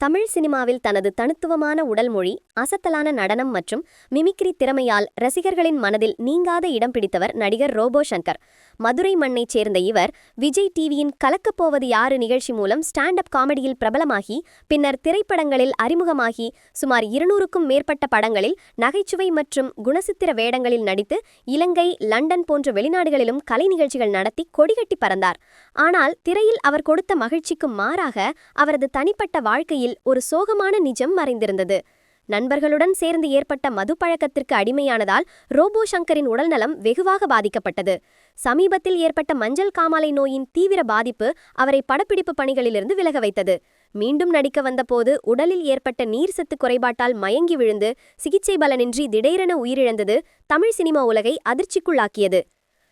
தமிழ் சினிமாவில் தனது தனித்துவமான உடல் மொழி அசத்தலான நடனம் மற்றும் மிமிக்ரி திறமையால் ரசிகர்களின் மனதில் நீங்காத இடம் பிடித்தவர் நடிகர் ரோபோ சங்கர். மதுரை மண்ணைச் சேர்ந்த இவர் விஜய் டிவியின் கலக்கப்போவது யாரு நிகழ்ச்சி மூலம் ஸ்டாண்ட் அப் காமெடியில் பிரபலமாகி பின்னர் திரைப்படங்களில் அறிமுகமாகி சுமார் இருநூறுக்கும் மேற்பட்ட படங்களில் நகைச்சுவை மற்றும் குணசித்திர வேடங்களில் நடித்து இலங்கை லண்டன் போன்ற வெளிநாடுகளிலும் கலை நிகழ்ச்சிகள் நடத்தி கொடிகட்டி பறந்தார். ஆனால் திரையில் அவர் கொடுத்த மகிழ்ச்சிக்கும் மாறாக அவரது தனிப்பட்ட வாழ்க்கையில் ஒரு சோகமான நிஜம் மறைந்திருந்தது. நண்பர்களுடன் சேர்ந்து ஏற்பட்ட மது பழக்கத்திற்கு அடிமையானதால் ரோபோ சங்கரின் உடல்நலம் வெகுவாக பாதிக்கப்பட்டது. சமீபத்தில் ஏற்பட்ட மஞ்சள் காமாலை நோயின் தீவிர பாதிப்பு அவரை படப்பிடிப்பு பணிகளிலிருந்து விலக வைத்தது. மீண்டும் நடிக்க வந்தபோது உடலில் ஏற்பட்ட நீர் சத்து குறைபாட்டால் மயங்கி விழுந்து சிகிச்சை பலனின்றி திடீரென உயிரிழந்தது தமிழ் சினிமா உலகை அதிர்ச்சிக்குள்ளாக்கியது.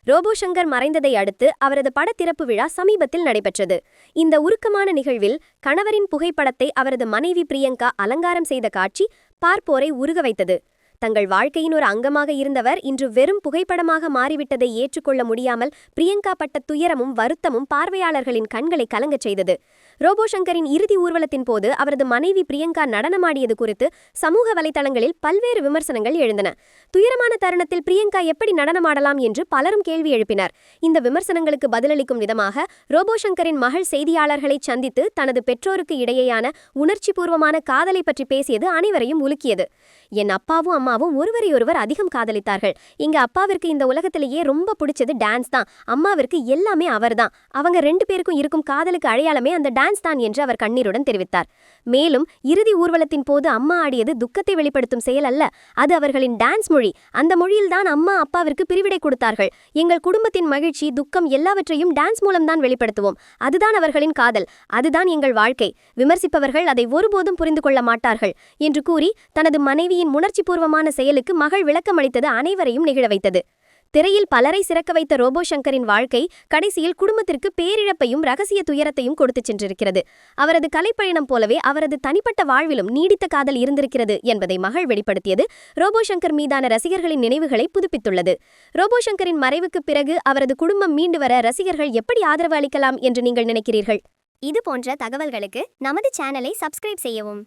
ரோபோ சங்கர் மறைந்ததை அடுத்து அவரது படத்திறப்பு விழா சமீபத்தில் நடைபெற்றது. இந்த உருக்கமான நிகழ்வில் கணவரின் புகைப்படத்தை அவரது மனைவி பிரியங்கா அலங்காரம் செய்த காட்சி பார்ப்போரை உருக வைத்தது. தங்கள் வாழ்க்கையின் ஒரு அங்கமாக இருந்தவர் இன்று வெறும் புகைப்படமாக மாறிவிட்டதை ஏற்றுக்கொள்ள முடியாமல் பிரியங்கா பட்ட துயரமும் வருத்தமும் பார்வையாளர்களின் கண்களை கலங்கச் செய்தது. ரோபோ சங்கரின் இறுதி ஊர்வலத்தின் போது அவரது மனைவி பிரியங்கா நடனமாடியது குறித்து சமூக வலைதளங்களில் பல்வேறு விமர்சனங்கள் எழுந்தன. துயரமான தருணத்தில் பிரியங்கா எப்படி நடனமாடலாம் என்று பலரும் கேள்வி எழுப்பினர். இந்த விமர்சனங்களுக்கு பதிலளிக்கும் விதமாக ரோபோ சங்கரின் மகள் செய்தியாளர்களை சந்தித்து தனது பெற்றோருக்கு இடையேயான உணர்ச்சிபூர்வமான காதலை பற்றி பேசியது அனைவரையும் உலுக்கியது. என் அப்பாவும் அம்மாவும் ஒருவரையொருவர் அதிகம் காதலித்தார்கள். இங்க அப்பாவிற்கு இந்த உலகத்திலேயே ரொம்ப பிடிச்சது டான்ஸ் தான். அம்மாவிற்கு எல்லாமே அவர்தான். அவங்க ரெண்டு பேருக்கும் இருக்கும் காதலுக்கு அடையாளமே அந்த டான்ஸ் தான் என்று அவர் கண்ணீருடன் தெரிவித்தார். மேலும் இறுதி ஊர்வலத்தின் போது அம்மா ஆடியது துக்கத்தை வெளிப்படுத்தும் செயல் அல்ல அது அவர்களின் டான்ஸ் மொழி. அந்த மொழியில்தான் அம்மா அப்பாவிற்கு பிரிவிடை கொடுத்தார்கள். எங்கள் குடும்பத்தின் மகிழ்ச்சி துக்கம் எல்லாவற்றையும் டான்ஸ் மூலம்தான் வெளிப்படுத்துவோம். அதுதான் அவர்களின் காதல் அதுதான் எங்கள் வாழ்க்கை. விமர்சிப்பவர்கள் அதை ஒருபோதும் புரிந்து கொள்ள மாட்டார்கள் என்று கூறி தனது மனைவியின் உணர்ச்சிபூர்வமான செயலுக்கு மகள் விளக்கமளித்தது அனைவரையும் நிகழ வைத்தது. திரையில் பலரை சிறக்க வைத்த ரோபோ சங்கரின் வாழ்க்கை கடைசியில் குடும்பத்திற்கு பேரிழப்பையும் ரகசிய துயரத்தையும் கொடுத்துச் சென்றிருக்கிறது. அவரது கலைப்பயணம் போலவே அவரது தனிப்பட்ட வாழ்விலும் நீடித்த காதல் இருந்திருக்கிறது என்பதை மகள் வெளிப்படுத்தியது ரோபோ சங்கர் மீதான ரசிகர்களின் நினைவுகளை புதுப்பித்துள்ளது. ரோபோ சங்கரின் மறைவுக்குப் பிறகு அவரது குடும்பம் மீண்டு வர ரசிகர்கள் எப்படி ஆதரவு அளிக்கலாம் என்று நீங்கள் நினைக்கிறீர்கள்? இது போன்ற தகவல்களுக்கு நமது சேனலை சப்ஸ்கிரைப் செய்யவும்.